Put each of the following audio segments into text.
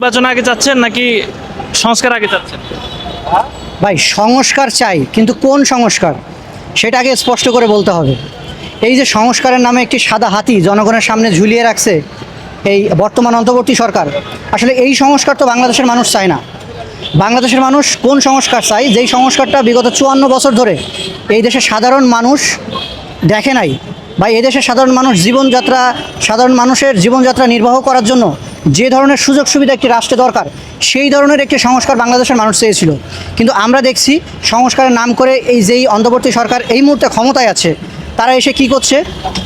নির্বাচন আগে চাচ্ছেন নাকি সংস্কার আগে চাচ্ছেন ভাই, সংস্কার চাই, কিন্তু কোন সংস্কার? সেটা আগে স্পষ্ট করে বলতে হবে। এই যে সংস্কারের নামে একটি সাদা হাতি জনগণের সামনে ঝুলিয়ে রাখছে এই বর্তমান অন্তর্বর্তী সরকার, আসলে এই সংস্কার তো বাংলাদেশের মানুষ চায় না। বাংলাদেশের মানুষ কোন সংস্কার চায়? যেই সংস্কারটা বিগত চুয়ান্ন বছর ধরে এই দেশের সাধারণ মানুষ দেখে নাই, বা এদেশের সাধারণ মানুষ জীবনযাত্রা, সাধারণ মানুষের জীবনযাত্রা নির্বাহ করার জন্য যে ধরনের সুযোগ সুবিধা একটি রাষ্ট্রে দরকার, সেই ধরনের একটি সংস্কার বাংলাদেশের মানুষ চেয়েছিল। কিন্তু আমরা দেখছি সংস্কারের নাম করে এই যেই অন্তর্বর্তী সরকার এই মুহূর্তে ক্ষমতায় আছে, তারা এসে কি করছে?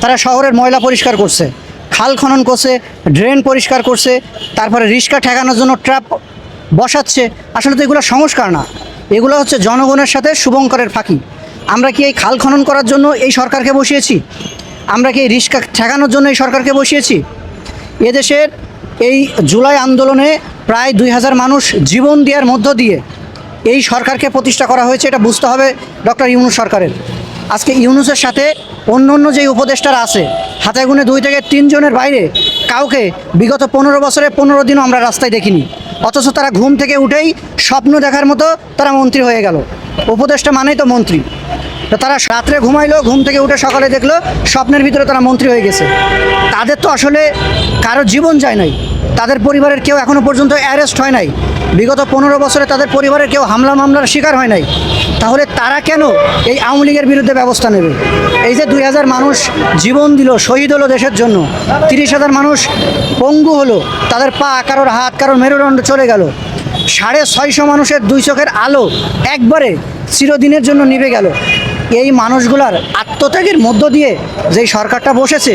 তারা শহরের ময়লা পরিষ্কার করছে, খাল খনন করছে, ড্রেন পরিষ্কার করছে, তারপরে রিক্সা ঠেকানোর জন্য ট্র্যাপ বসাচ্ছে। আসলে তো এগুলো সংস্কার না, এগুলো হচ্ছে জনগণের সাথে শুভঙ্করের ফাঁকি। আমরা কি এই খাল খনন করার জন্য এই সরকারকে বসিয়েছি? আমরা কি এই রিক্সা ঠেকানোর জন্য এই সরকারকে বসিয়েছি? এদেশের এই জুলাই আন্দোলনে প্রায় দুই হাজার মানুষ জীবন দেওয়ার মধ্য দিয়ে এই সরকারকে প্রতিষ্ঠা করা হয়েছে, এটা বুঝতে হবে ডক্টর ইউনুস সরকারের। আজকে ইউনুসের সাথে অন্য অন্য যেই উপদেষ্টারা আছে হাতে গুনে দুই থেকে তিনজনের বাইরে কাউকে বিগত পনেরো বছরে পনেরো দিনও আমরা রাস্তায় দেখিনি। অথচ তারা ঘুম থেকে উঠেই স্বপ্ন দেখার মতো তারা মন্ত্রী হয়ে গেল। উপদেষ্টা মানেই তো মন্ত্রী। তো তারা রাত্রে ঘুমাইলো, ঘুম থেকে উঠে সকালে দেখল, স্বপ্নের ভিতরে তারা মন্ত্রী হয়ে গেছে। তাদের তো আসলে কারও জীবন যায় নাই। তাদের পরিবারের কেউ এখনও পর্যন্ত অ্যারেস্ট হয় নাই। বিগত পনেরো বছরে তাদের পরিবারের কেউ হামলা মামলার শিকার হয় নাই। তাহলে তারা কেন এই আওয়ামী লীগের বিরুদ্ধে ব্যবস্থা নেবে? এই যে দুই হাজার মানুষ জীবন দিল, শহীদ হলো দেশের জন্য, তিরিশ হাজার মানুষ পঙ্গু হলো, তাদের পা কারোর হাত, কারোর মেরুদণ্ড চলে গেল। সাড়ে ছয়শো মানুষের দুই চোখের আলো একবারে চিরদিনের জন্য নিভে গেল। এই মানুষগুলার আত্মত্যাগের মধ্য দিয়ে যেই সরকারটা বসেছে,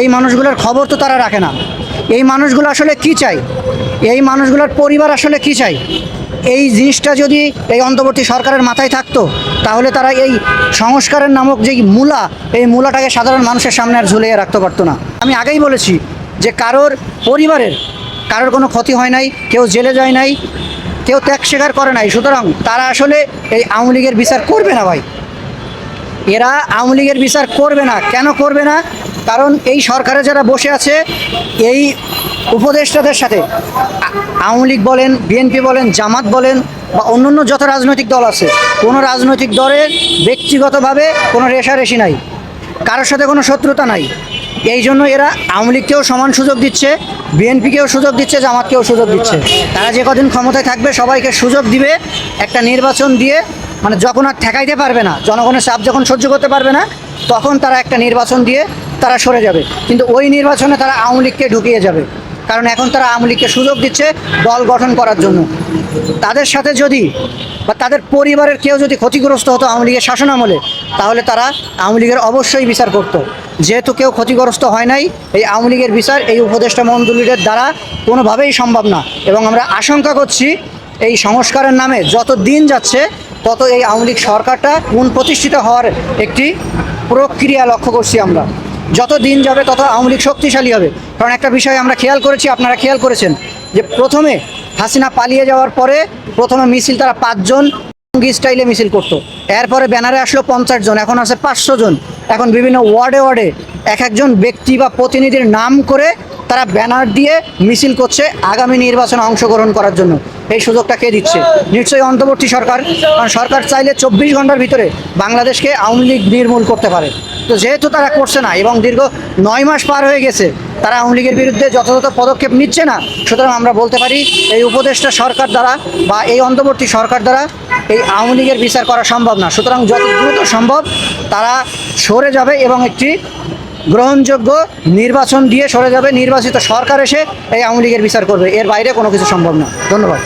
এই মানুষগুলোর খবর তো তারা রাখে না। এই মানুষগুলো আসলে কি চাই এই মানুষগুলোর পরিবার আসলে কি চাই এই জিনিসটা যদি এই অন্তর্বর্তী সরকারের মাথায় থাকতো, তাহলে তারা এই সংস্কারের নামক যেই মূলা, এই মূলাটাকে সাধারণ মানুষের সামনে আর ঝুলিয়ে রাখতে পারতো না। আমি আগেই বলেছি যে কারোর পরিবারের কারোর কোনো ক্ষতি হয় নাই, কেউ জেলে যায় নাই, কেউ ত্যাগ স্বীকার করে নাই, সুতরাং তারা আসলে এই আওয়ামী লীগের বিচার করবে না ভাই। এরা আওয়ামী লীগের বিচার করবে না। কেন করবে না? কারণ এই সরকারে যারা বসে আছে, এই উপদেষ্টাদের সাথে আওয়ামী লীগ বলেন, বিএনপি বলেন, জামাত বলেন, বা অন্যান্য যত রাজনৈতিক দল আছে, কোনো রাজনৈতিক দলের ব্যক্তিগতভাবে কোনো রেশারেশি নাই, কারোর সাথে কোনো শত্রুতা নাই। এই জন্য এরা আওয়ামী লীগকেও সমান সুযোগ দিচ্ছে, বিএনপিকেও সুযোগ দিচ্ছে, জামাতকেও সুযোগ দিচ্ছে। তারা যে কদিন ক্ষমতায় থাকবে, সবাইকে সুযোগ দিবে, একটা নির্বাচন দিয়ে মানে যখন আর ঠেকাইতে পারবে না, জনগণের চাপ যখন সহ্য করতে পারবে না, তখন তারা একটা নির্বাচন দিয়ে তারা সরে যাবে। কিন্তু ওই নির্বাচনে তারা আওয়ামী লীগকে ঢুকিয়ে যাবে। কারণ এখন তারা আওয়ামী লীগকে সুযোগ দিচ্ছে দল গঠন করার জন্য। তাদের সাথে যদি বা তাদের পরিবারের কেউ যদি ক্ষতিগ্রস্ত হতো আওয়ামী লীগের শাসনামলে, তাহলে তারা আওয়ামী লীগের অবশ্যই বিচার করতো। যেহেতু কেউ ক্ষতিগ্রস্ত হয় নাই, এই আওয়ামী লীগের বিচার এই উপদেষ্টা মণ্ডলীদের দ্বারা কোনোভাবেই সম্ভব না। এবং আমরা আশঙ্কা করছি এই সংস্কারের নামে যত দিন যাচ্ছে, তত এই আওয়ামী লীগ সরকারটা পুনঃ প্রতিষ্ঠিত হওয়ার একটি প্রক্রিয়া লক্ষ্য করছি আমরা। যত দিন যাবে তত আওয়ামী লীগ শক্তিশালী হবে। কারণ একটা বিষয় আমরা খেয়াল করেছি, আপনারা খেয়াল করেছেন, যে প্রথমে হাসিনা পালিয়ে যাওয়ার পরে প্রথমে মিছিল তারা পাঁচজন জঙ্গি স্টাইলে মিছিল করতো। এরপরে ব্যানারে আসলো পঞ্চাশ জন, এখন আছে পাঁচশো জন। এখন বিভিন্ন ওয়ার্ডে ওয়ার্ডে এক একজন ব্যক্তি বা প্রতিনিধির নাম করে তারা ব্যানার দিয়ে মিছিল করছে আগামী নির্বাচনে অংশগ্রহণ করার জন্য। এই সুযোগটা কে দিচ্ছে? নিশ্চয়ই অন্তর্বর্তী সরকার। কারণ সরকার চাইলে চব্বিশ ঘণ্টার ভিতরে বাংলাদেশকে আওয়ামী লীগ নির্মূল করতে পারে। তো যেহেতু তারা করছে না এবং দীর্ঘ নয় মাস পার হয়ে গেছে, তারা আওয়ামী লীগের বিরুদ্ধে যথাযথ পদক্ষেপ নিচ্ছে না। সুতরাং আমরা বলতে পারি, এই উপদেষ্টা সরকার দ্বারা বা এই অন্তর্বর্তী সরকার দ্বারা এই আওয়ামী লীগের বিচার করা সম্ভব না। সুতরাং যত দ্রুত সম্ভব তারা সরে যাবে এবং একটি গ্রহণযোগ্য নির্বাচন দিয়ে সরে যাবে। নির্বাচিত সরকার এসে এই আওয়ামী লীগের বিচার করবে। এর বাইরে কোনো কিছু সম্ভব না। ধন্যবাদ।